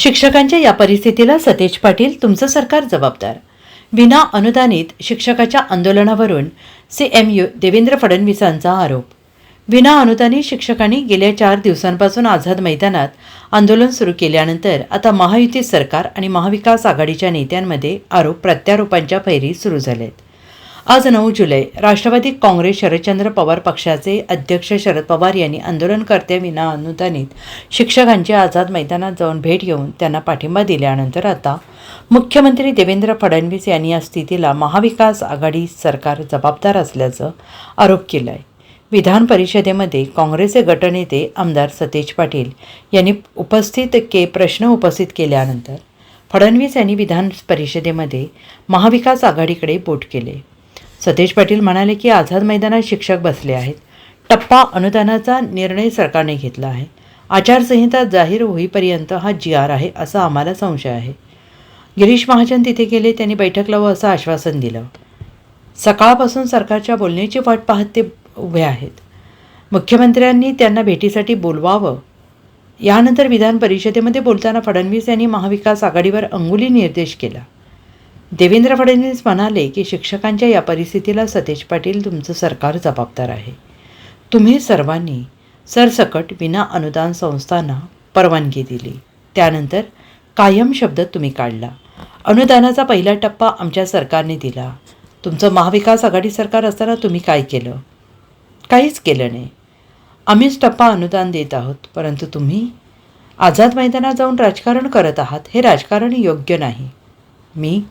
शिक्षकांच्या या परिस्थितीला सतेज पाटील तुमचं सरकार जबाबदार. विना अनुदानित शिक्षकाच्या आंदोलनावरून सी एम यू देवेंद्र फडणवीसांचा आरोप. विना अनुदानित शिक्षकांनी गेल्या चार दिवसांपासून आझाद मैदानात आंदोलन सुरू केल्यानंतर आता महायुती सरकार आणि महाविकास आघाडीच्या नेत्यांमध्ये आरोप प्रत्यारोपांच्या फैरी सुरू झालेत. आज नऊ जुलै राष्ट्रवादी काँग्रेस शरदचंद्र पवार पक्षाचे अध्यक्ष शरद पवार यांनी आंदोलनकर्त्याविना अनुदानित शिक्षकांची आझाद मैदानात जाऊन भेट घेऊन त्यांना पाठिंबा दिल्यानंतर आता मुख्यमंत्री देवेंद्र फडणवीस यांनी या स्थितीला महाविकास आघाडी सरकार जबाबदार असल्याचं आरोप केला आहे विधान परिषदेमध्ये काँग्रेसचे गटनेते आमदार सतेज पाटील यांनी उपस्थित के प्रश्न उपस्थित केल्यानंतर फडणवीस यांनी विधान परिषदेमध्ये महाविकास आघाडीकडे बोट केले. सतेज पाटील म्हणाले की आझाद मैदानात शिक्षक बसले आहेत. टप्पा अनुदानाचा निर्णय सरकारने घेतला आहे. आचारसंहिता जाहीर होईपर्यंत हा जी आर आहे असा आम्हाला संशय आहे. गिरीश महाजन तिथे गेले त्यांनी बैठक लावू असं आश्वासन दिलं. सकाळपासून सरकारच्या बोलण्याची वाट पाहत ते उभे आहेत. मुख्यमंत्र्यांनी त्यांना भेटीसाठी बोलवावं. यानंतर विधान परिषदेमध्ये बोलताना फडणवीस यांनी महाविकास आघाडीवर अंगुली निर्देश केला. देवेंद्र फडणवीस म्हणाले की शिक्षकांच्या या परिस्थितीला सतेज पाटील तुमचं सरकार जबाबदार आहे. तुम्ही सर्वांनी सरसकट विना अनुदान संस्थांना परवानगी दिली. त्यानंतर कायम शब्द तुम्ही काढला. अनुदानाचा पहिला टप्पा आमच्या सरकारने दिला. तुमचं महाविकास आघाडी सरकार असताना तुम्ही काय केलं? काहीच केलं नाही. आम्हीच टप्पा अनुदान देत आहोत परंतु तुम्ही आझाद मैदानात जाऊन राजकारण करत आहात हे राजकारण योग्य नाही. मी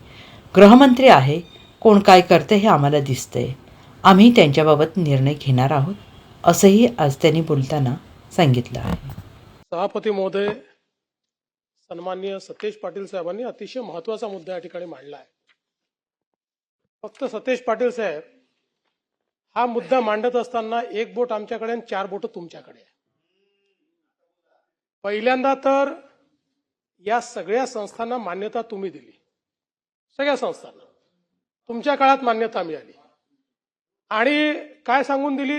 गृहमंत्री आहे कोण काय करते हे आम्हाला दिसतंय. आम्ही त्यांच्याबाबत निर्णय घेणार आहोत असंही आज त्यांनी बोलताना सांगितलं आहे. सभापती महोदय सन्माननीय सतेज पाटील साहेबांनी अतिशय महत्त्वाचा मुद्दा या ठिकाणी मांडला आहे. फक्त सतेज पाटील साहेब हा मुद्दा मांडत असताना एक बोट आमच्याकडे आणि चार बोट तुमच्याकडे पहिल्यांदा तर या सगळ्या संस्थांना मान्यता तुम्ही दिली. सगळ्या संस्थांना. तुमच्या काळात मान्यता मिळाली. आणि काय सांगून दिली?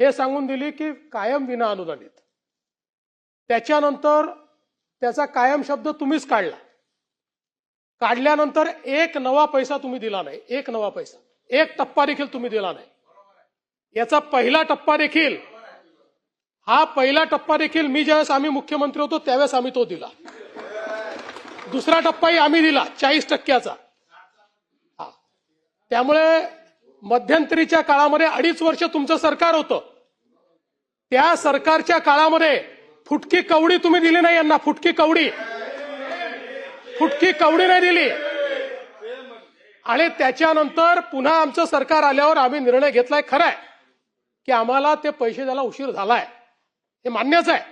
हे सांगून दिली की कायम विना अनुदानित. त्याच्यानंतर त्याचा कायम शब्द तुम्हीच काढला. काढल्यानंतर एक नवा पैसा तुम्ही दिला नाही. एक नवा पैसा. एक टप्पा देखील तुम्ही दिला नाही. याचा पहिला टप्पा देखील हा पहिला टप्पा देखील मी ज्यावेळेस आम्ही मुख्यमंत्री होतो त्यावेळेस आम्ही तो दिला. दुसरा टप्पाही आम्ही दिला चाळीस टक्क्याचा. हा. त्यामुळे मध्यंतरीच्या काळामध्ये अडीच वर्ष तुमचं सरकार होतं. त्या सरकारच्या काळामध्ये फुटकी कवडी तुम्ही दिली नाही यांना फुटकी कवडी. फुटकी कवडी नाही दिली. आणि त्याच्यानंतर पुन्हा आमचं सरकार आल्यावर आम्ही निर्णय घेतलाय खरंय की आम्हाला ते पैसे द्यायला उशीर झालाय. हे मान्यच आहे.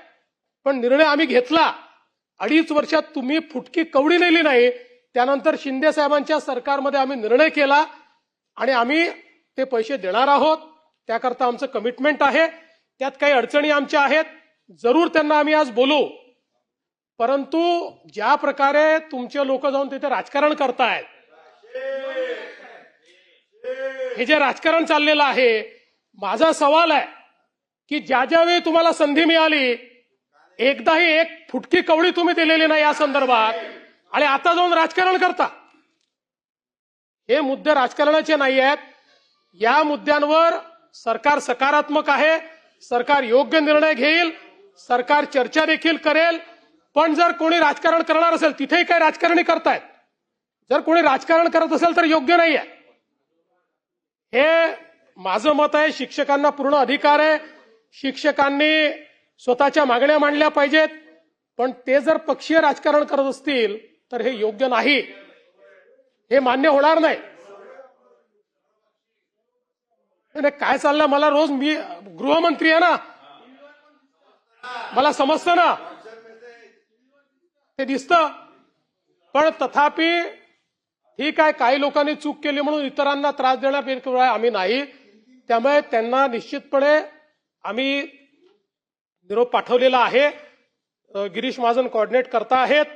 पण निर्णय आम्ही घेतला. अडीच वर्षात तुम्ही फुटकी कवडी नेली नाही. त्यानंतर शिंदे साहेबांच्या सरकारमध्ये आम्ही निर्णय केला आणि आम्ही ते पैसे देणार आहोत. त्याकरता आमचं कमिटमेंट आहे. त्यात काही अडचणी आमच्या आहेत. जरूर त्यांना आम्ही आज बोलू. परंतु ज्या प्रकारे तुमचे लोक जाऊन तिथे राजकारण करतायत हे जे राजकारण चाललेलं आहे माझा सवाल आहे की ज्या ज्यावेळी तुम्हाला संधी मिळाली एकदाही एक फुटकी कवडी तुम्ही दिलेली नाही या संदर्भात. आणि आता जाऊन राजकारण करता. हे मुद्दे राजकारणाचे नाही आहेत. या मुद्द्यांवर सरकार सकारात्मक आहे. सरकार योग्य निर्णय घेईल. सरकार चर्चा देखील करेल. पण जर कोणी राजकारण करणार असेल तिथेही काही राजकारणी करतायत. जर कोणी राजकारण करत असेल तर योग्य नाही आहे हे माझं मत आहे. शिक्षकांना पूर्ण अधिकार आहे. शिक्षकांनी स्वतःच्या मागण्या मांडल्या पाहिजेत पण ते जर पक्षीय राजकारण करत असतील तर हे योग्य नाही. हे मान्य होणार नाही. नाही, काय चाललं? मला रोज मी गृहमंत्री आहे ना. मला समजतं ना. ते दिसतं. पण तथापि ठीक आहे काही लोकांनी चूक केली म्हणून इतरांना त्रास देण्यापेक्षा आम्ही नाही. त्यामुळे त्यांना निश्चितपणे आम्ही निरोप पाठवलेला आहे. गिरीश महाजन कॉर्डिनेट करता आहेत.